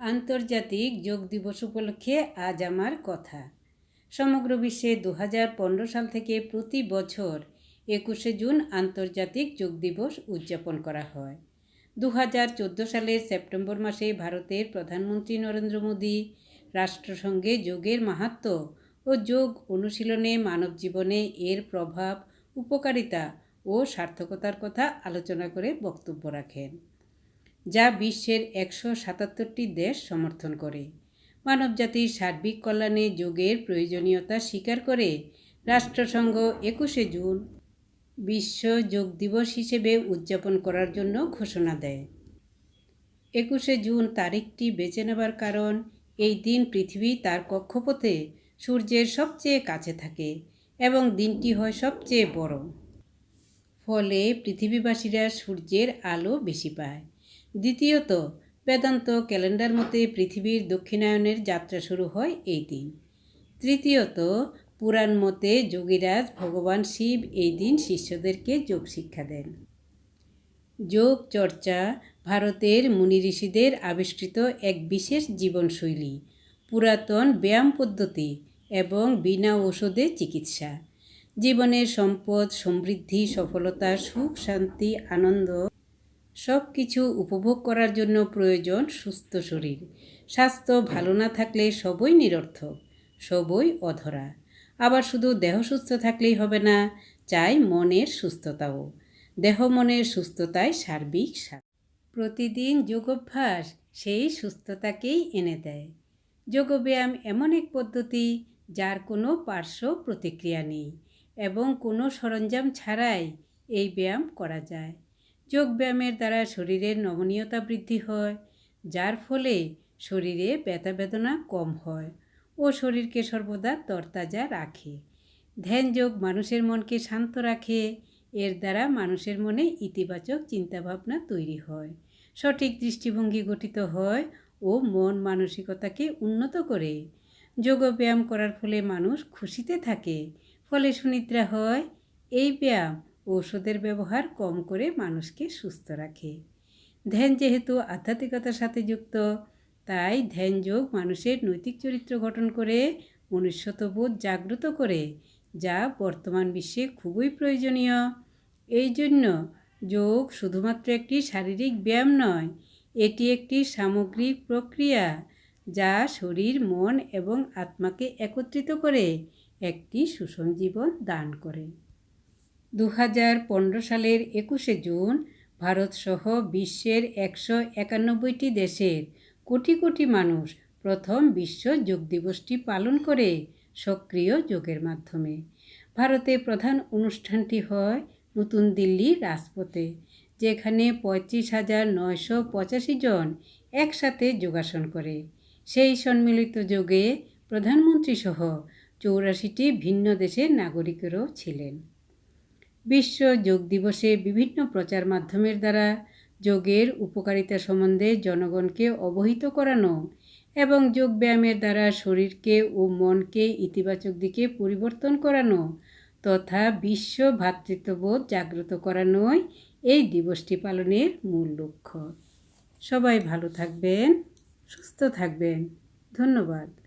আন্তর্জাতিক যোগ দিবস উপলক্ষে আজ আমার কথা। সমগ্র বিশ্বে দু হাজার পনেরো সাল থেকে প্রতি বছর একুশে জুন আন্তর্জাতিক যোগ দিবস উদযাপন করা হয়। দু হাজার চোদ্দ সালের সেপ্টেম্বর মাসে ভারতের প্রধানমন্ত্রী নরেন্দ্র মোদী রাষ্ট্রসংঘে যোগের মাহাত্ম ও যোগ অনুশীলনে মানব জীবনে এর প্রভাব, উপকারিতা ও সার্থকতার কথা আলোচনা করে বক্তব্য রাখেন। যা বিশ্বের একশো সাতাত্তরটি দেশ সমর্থন করে। মানবজাতির সার্বিক কল্যাণে যোগের প্রয়োজনীয়তা স্বীকার করে রাষ্ট্রসংঘ একুশে জুন বিশ্ব যোগ দিবস হিসেবে উদযাপন করার জন্য ঘোষণা দেয়। একুশে জুন তারিখটি বেছে নেবার কারণ, এই দিন পৃথিবী তার কক্ষপথে সূর্যের সবচেয়ে কাছে থাকে এবং দিনটি হয় সবচেয়ে বড়। ফলে পৃথিবীবাসীরা সূর্যের আলো বেশি পায়। দ্বিতীয়ত, বেদান্ত ক্যালেন্ডার মতে পৃথিবীর দক্ষিণায়নের যাত্রা শুরু হয় এই দিন। তৃতীয়ত, পুরাণ মতে যোগীরাজ ভগবান শিব এই দিন শিষ্যদেরকে যোগ শিক্ষা দেন। যোগ চর্চা ভারতের মুনি ঋষিদের আবিষ্কৃত এক বিশেষ জীবনশৈলী, পুরাতন ব্যায়াম পদ্ধতি এবং বিনা ঔষধে চিকিৎসা। জীবনের সম্পদ, সমৃদ্ধি, সফলতা, সুখ, শান্তি, আনন্দ সব কিছু উপভোগ করার জন্য প্রয়োজন সুস্থ শরীর। স্বাস্থ্য ভালো না থাকলে সবই নিরর্থক, সবই অধরা। আবার শুধু দেহ সুস্থ থাকলেই হবে না, চাই মনের সুস্থতাও। দেহ মনের সুস্থতায় সার্বিক প্রতিদিন যোগাভ্যাস সেই সুস্থতাকেই এনে দেয়। যোগব্যায়াম এমন এক পদ্ধতি যার কোনো পার্শ্ব প্রতিক্রিয়া নেই এবং কোনো সরঞ্জাম ছাড়াই এই ব্যায়াম করা যায়। যোগব্যায়ামের দ্বারা শরীরের নমনীয়তা বৃদ্ধি হয়, যার ফলে শরীরে ব্যথা বেদনা কম হয় ও শরীরকে সর্বদা তরতাজা রাখে। ধ্যান যোগ মানুষের মনকে শান্ত রাখে, এর দ্বারা মানুষের মনে ইতিবাচক চিন্তাভাবনা তৈরি হয়, সঠিক দৃষ্টিভঙ্গি গঠিত হয় ও মন মানসিকতাকে উন্নত করে। যোগ ব্যায়াম করার ফলে মানুষ খুশিতে থাকে, ফলে সুনিদ্রা হয়। এই ব্যায়াম ঔষধের ব্যবহার কম করে মানুষকে সুস্থ রাখে। ধ্যান যেহেতু আধ্যাত্মিকতার সাথে যুক্ত, তাই ধ্যান যোগ মানুষের নৈতিক চরিত্র গঠন করে, মনুষ্যত্ববোধ জাগ্রত করে, যা বর্তমান বিশ্বে খুবই প্রয়োজনীয়। এই জন্য যোগ শুধুমাত্র একটি শারীরিক ব্যায়াম নয়, এটি একটি সামগ্রিক প্রক্রিয়া যা শরীর, মন এবং আত্মাকে একত্রিত করে একটি সুষম জীবন দান করে। দু হাজার পনেরো সালের একুশে জুন ভারতসহ বিশ্বের একশো একানব্বইটি দেশের কোটি কোটি মানুষ প্রথম বিশ্ব যোগ দিবসটি পালন করে সক্রিয় যোগের মাধ্যমে। ভারতে প্রধান অনুষ্ঠানটি হয় নতুন দিল্লির রাজপথে, যেখানে পঁয়ত্রিশ হাজার নয়শো পঁচাশি জন একসাথে যোগাসন করে। সেই সম্মিলিত যোগে প্রধানমন্ত্রী সহ চৌরাশিটি ভিন্ন দেশের নাগরিকেরও ছিলেন। বিশ্ব যোগ দিবসে বিভিন্ন প্রচার মাধ্যমের দ্বারা যোগের উপকারিতা সম্বন্ধে জনগণকে অবহিত করানো এবং যোগ ব্যায়ামের দ্বারা শরীরকে ও মনকে ইতিবাচক দিকে পরিবর্তন করানো তথা বিশ্ব ভ্রাতৃত্ববোধ জাগ্রত করানোই এই দিবসটি পালনের মূল লক্ষ্য। সবাই ভালো থাকবেন, সুস্থ থাকবেন। ধন্যবাদ।